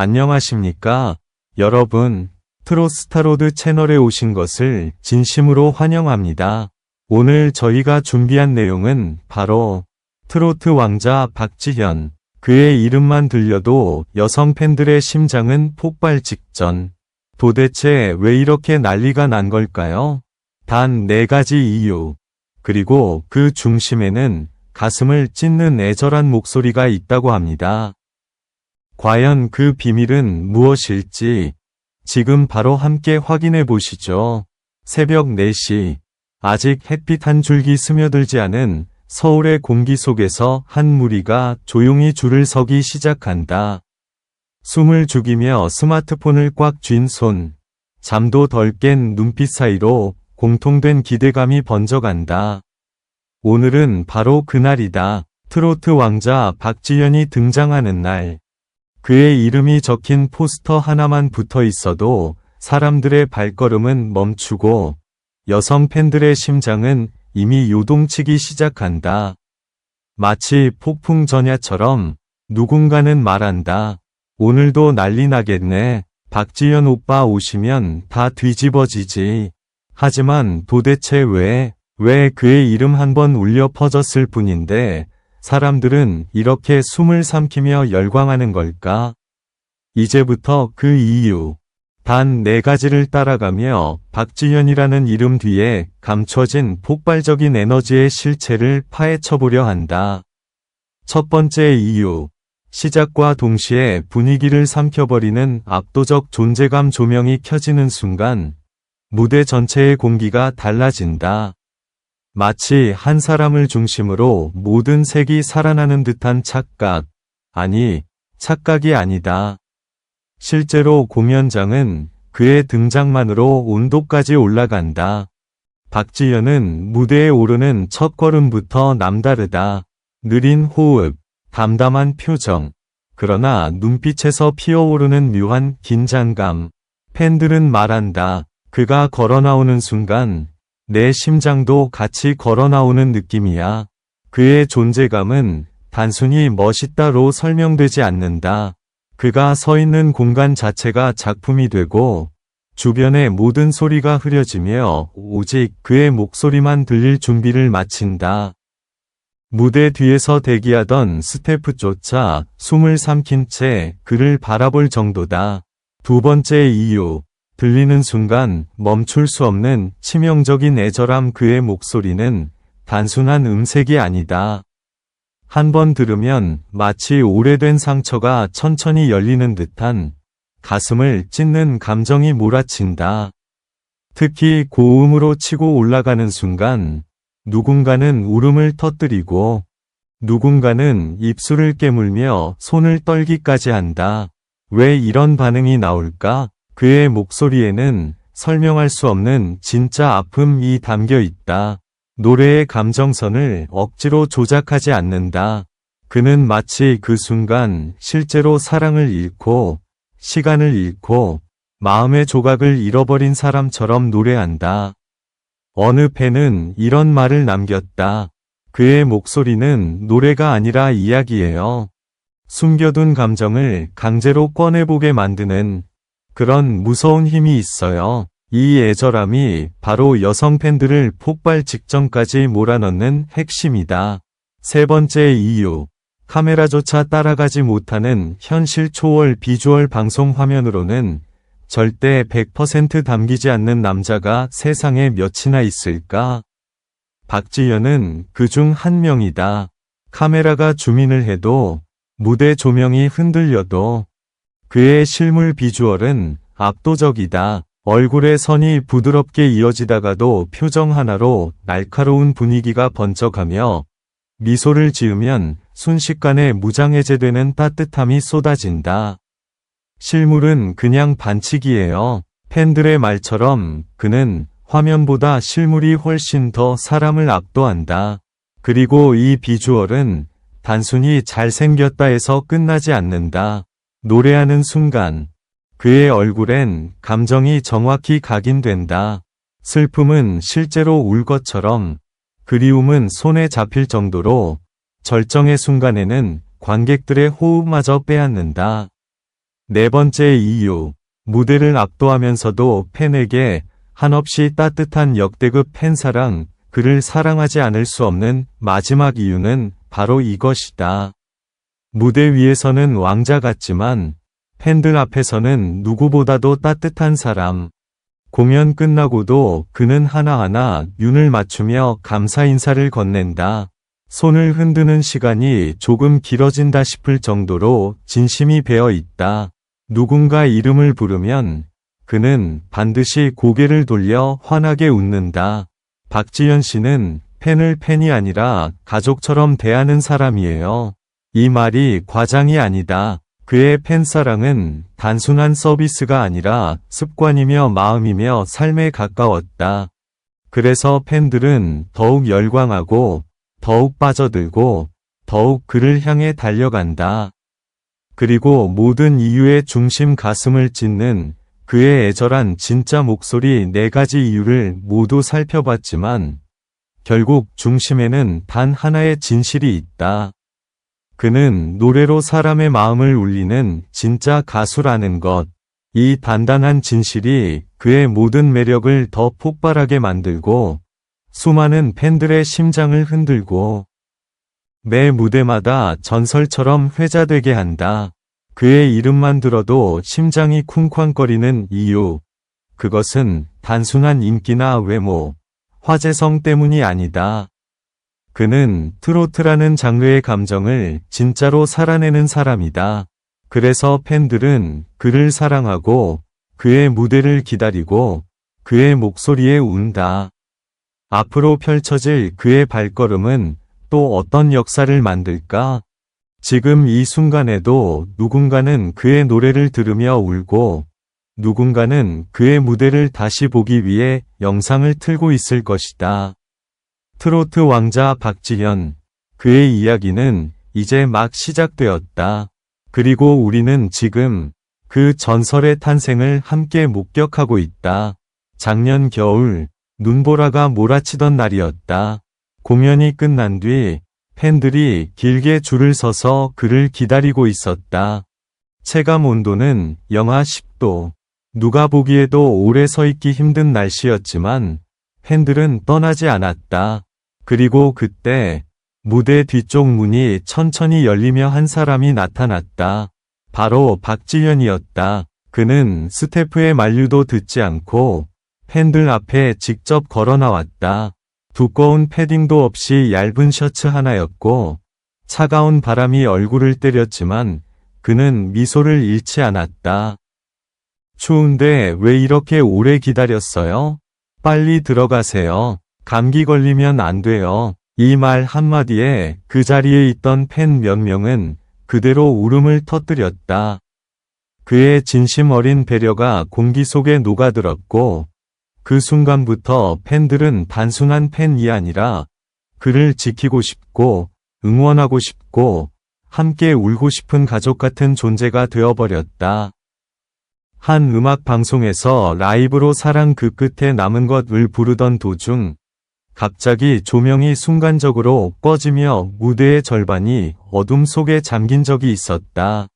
안녕하십니까? 여러분, 트로스타로드 채널에 오신 것을 진심으로 환영합니다. 오늘 저희가 준비한 내용은 바로 트로트 왕자 박지현. 그의 이름만 들려도 여성 팬들의 심장은 폭발 직전. 도대체 왜 이렇게 난리가 난 걸까요? 단 네 가지 이유. 그리고 그 중심에는 가슴을 찢는 애절한 목소리가 있다고 합니다. 과연 그 비밀은 무엇일지 지금 바로 함께 확인해 보시죠. 새벽 4시. 아직 햇빛 한 줄기 스며들지 않은 서울의 공기 속에서 한 무리가 조용히 줄을 서기 시작한다. 숨을 죽이며 스마트폰을 꽉 쥔 손. 잠도 덜 깬 눈빛 사이로 공통된 기대감이 번져간다. 오늘은 바로 그날이다. 트로트 왕자 박지현이 등장하는 날. 그의 이름이 적힌 포스터 하나만 붙어 있어도 사람들의 발걸음은 멈추고 여성 팬들의 심장은 이미 요동치기 시작한다. 마치 폭풍 전야처럼 누군가는 말한다. 오늘도 난리 나겠네. 박지현 오빠 오시면 다 뒤집어지지. 하지만 도대체 왜, 왜 그의 이름 한 번 울려 퍼졌을 뿐인데 사람들은 이렇게 숨을 삼키며 열광하는 걸까? 이제부터 그 이유. 단 네 가지를 따라가며 박지현이라는 이름 뒤에 감춰진 폭발적인 에너지의 실체를 파헤쳐보려 한다. 첫 번째 이유. 시작과 동시에 분위기를 삼켜버리는 압도적 존재감 조명이 켜지는 순간 무대 전체의 공기가 달라진다. 마치 한 사람을 중심으로 모든 색이 살아나는 듯한 착각. 아니, 착각이 아니다. 실제로 공연장은 그의 등장만으로 온도까지 올라간다. 박지현은 무대에 오르는 첫 걸음부터 남다르다. 느린 호흡, 담담한 표정. 그러나 눈빛에서 피어오르는 묘한 긴장감. 팬들은 말한다. 그가 걸어 나오는 순간 내 심장도 같이 걸어 나오는 느낌이야. 그의 존재감은 단순히 멋있다로 설명되지 않는다. 그가 서 있는 공간 자체가 작품이 되고 주변의 모든 소리가 흐려지며 오직 그의 목소리만 들릴 준비를 마친다. 무대 뒤에서 대기하던 스태프조차 숨을 삼킨 채 그를 바라볼 정도다. 두 번째 이유. 들리는 순간 멈출 수 없는 치명적인 애절함 그의 목소리는 단순한 음색이 아니다. 한 번 들으면 마치 오래된 상처가 천천히 열리는 듯한 가슴을 찢는 감정이 몰아친다. 특히 고음으로 치고 올라가는 순간 누군가는 울음을 터뜨리고 누군가는 입술을 깨물며 손을 떨기까지 한다. 왜 이런 반응이 나올까? 그의 목소리에는 설명할 수 없는 진짜 아픔이 담겨 있다. 노래의 감정선을 억지로 조작하지 않는다. 그는 마치 그 순간 실제로 사랑을 잃고 시간을 잃고 마음의 조각을 잃어버린 사람처럼 노래한다. 어느 팬은 이런 말을 남겼다. 그의 목소리는 노래가 아니라 이야기예요. 숨겨둔 감정을 강제로 꺼내보게 만드는 그런 무서운 힘이 있어요. 이 애절함이 바로 여성 팬들을 폭발 직전까지 몰아넣는 핵심이다. 세 번째 이유. 카메라조차 따라가지 못하는 현실 초월 비주얼 방송 화면으로는 절대 100% 담기지 않는 남자가 세상에 몇이나 있을까? 박지현은 그 중 한 명이다. 카메라가 주민을 해도 무대 조명이 흔들려도 그의 실물 비주얼은 압도적이다. 얼굴의 선이 부드럽게 이어지다가도 표정 하나로 날카로운 분위기가 번쩍하며 미소를 지으면 순식간에 무장해제되는 따뜻함이 쏟아진다. 실물은 그냥 반칙이에요. 팬들의 말처럼 그는 화면보다 실물이 훨씬 더 사람을 압도한다. 그리고 이 비주얼은 단순히 잘생겼다 해서 끝나지 않는다. 노래하는 순간 그의 얼굴엔 감정이 정확히 각인된다. 슬픔은 실제로 울 것처럼 그리움은 손에 잡힐 정도로 절정의 순간에는 관객들의 호흡마저 빼앗는다. 네 번째 이유. 무대를 압도하면서도 팬에게 한없이 따뜻한 역대급 팬사랑, 그를 사랑하지 않을 수 없는 마지막 이유는 바로 이것이다. 무대 위에서는 왕자 같지만 팬들 앞에서는 누구보다도 따뜻한 사람. 공연 끝나고도 그는 하나하나 윤을 맞추며 감사 인사를 건넨다. 손을 흔드는 시간이 조금 길어진다 싶을 정도로 진심이 배어 있다. 누군가 이름을 부르면 그는 반드시 고개를 돌려 환하게 웃는다. 박지현 씨는 팬을 팬이 아니라 가족처럼 대하는 사람이에요. 이 말이 과장이 아니다. 그의 팬사랑은 단순한 서비스가 아니라 습관이며 마음이며 삶에 가까웠다. 그래서 팬들은 더욱 열광하고 더욱 빠져들고 더욱 그를 향해 달려간다. 그리고 모든 이유의 중심 가슴을 찢는 그의 애절한 진짜 목소리 네 가지 이유를 모두 살펴봤지만 결국 중심에는 단 하나의 진실이 있다. 그는 노래로 사람의 마음을 울리는 진짜 가수라는 것. 이 단단한 진실이 그의 모든 매력을 더 폭발하게 만들고 수많은 팬들의 심장을 흔들고 매 무대마다 전설처럼 회자되게 한다. 그의 이름만 들어도 심장이 쿵쾅거리는 이유. 그것은 단순한 인기나 외모, 화제성 때문이 아니다. 그는 트로트라는 장르의 감정을 진짜로 살아내는 사람이다. 그래서 팬들은 그를 사랑하고 그의 무대를 기다리고 그의 목소리에 운다. 앞으로 펼쳐질 그의 발걸음은 또 어떤 역사를 만들까? 지금 이 순간에도 누군가는 그의 노래를 들으며 울고 누군가는 그의 무대를 다시 보기 위해 영상을 틀고 있을 것이다. 트로트 왕자 박지현. 그의 이야기는 이제 막 시작되었다. 그리고 우리는 지금 그 전설의 탄생을 함께 목격하고 있다. 작년 겨울, 눈보라가 몰아치던 날이었다. 공연이 끝난 뒤 팬들이 길게 줄을 서서 그를 기다리고 있었다. 체감 온도는 영하 10도. 누가 보기에도 오래 서 있기 힘든 날씨였지만 팬들은 떠나지 않았다. 그리고 그때 무대 뒤쪽 문이 천천히 열리며 한 사람이 나타났다. 바로 박지현이었다. 그는 스태프의 만류도 듣지 않고 팬들 앞에 직접 걸어 나왔다. 두꺼운 패딩도 없이 얇은 셔츠 하나였고 차가운 바람이 얼굴을 때렸지만 그는 미소를 잃지 않았다. 추운데 왜 이렇게 오래 기다렸어요? 빨리 들어가세요. 감기 걸리면 안 돼요. 이 말 한마디에 그 자리에 있던 팬 몇 명은 그대로 울음을 터뜨렸다. 그의 진심 어린 배려가 공기 속에 녹아들었고, 그 순간부터 팬들은 단순한 팬이 아니라 그를 지키고 싶고, 응원하고 싶고, 함께 울고 싶은 가족 같은 존재가 되어버렸다. 한 음악 방송에서 라이브로 사랑 그 끝에 남은 것을 부르던 도중, 갑자기 조명이 순간적으로 꺼지며 무대의 절반이 어둠 속에 잠긴 적이 있었다.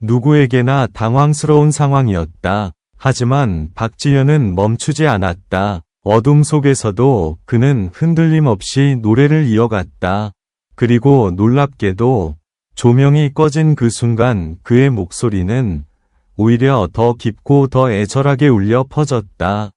누구에게나 당황스러운 상황이었다. 하지만 박지현은 멈추지 않았다. 어둠 속에서도 그는 흔들림 없이 노래를 이어갔다. 그리고 놀랍게도 조명이 꺼진 그 순간 그의 목소리는 오히려 더 깊고 더 애절하게 울려 퍼졌다.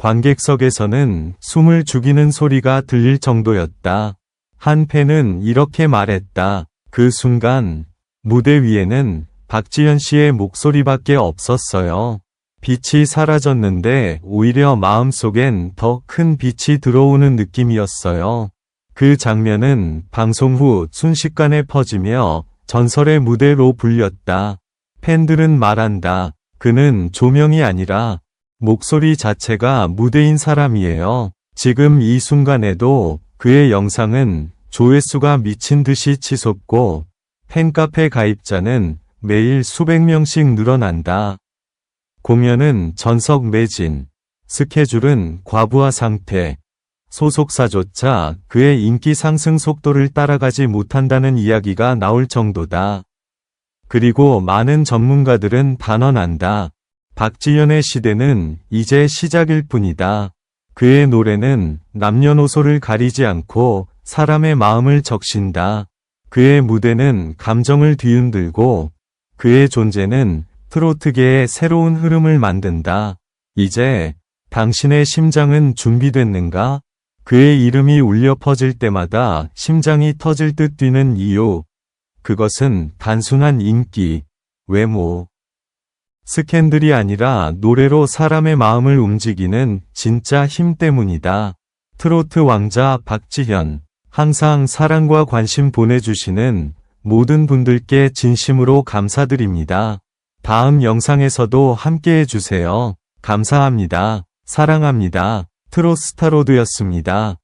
관객석에서는 숨을 죽이는 소리가 들릴 정도였다. 한 팬은 이렇게 말했다. 그 순간 무대 위에는 박지현 씨의 목소리밖에 없었어요. 빛이 사라졌는데 오히려 마음속엔 더 큰 빛이 들어오는 느낌이었어요. 그 장면은 방송 후 순식간에 퍼지며 전설의 무대로 불렸다. 팬들은 말한다. 그는 조명이 아니라 목소리 자체가 무대인 사람이에요. 지금 이 순간에도 그의 영상은 조회수가 미친 듯이 치솟고 팬카페 가입자는 매일 수백 명씩 늘어난다. 공연은 전석 매진, 스케줄은 과부하 상태, 소속사조차 그의 인기 상승 속도를 따라가지 못한다는 이야기가 나올 정도다. 그리고 많은 전문가들은 단언한다. 박지현의 시대는 이제 시작일 뿐이다. 그의 노래는 남녀노소를 가리지 않고 사람의 마음을 적신다. 그의 무대는 감정을 뒤흔들고 그의 존재는 트로트계의 새로운 흐름을 만든다. 이제 당신의 심장은 준비됐는가? 그의 이름이 울려 퍼질 때마다 심장이 터질 듯 뛰는 이유. 그것은 단순한 인기, 외모, 스캔들이 아니라 노래로 사람의 마음을 움직이는 진짜 힘 때문이다. 트로트 왕자 박지현. 항상 사랑과 관심 보내주시는 모든 분들께 진심으로 감사드립니다. 다음 영상에서도 함께 해주세요. 감사합니다. 사랑합니다. 트로스타로드였습니다.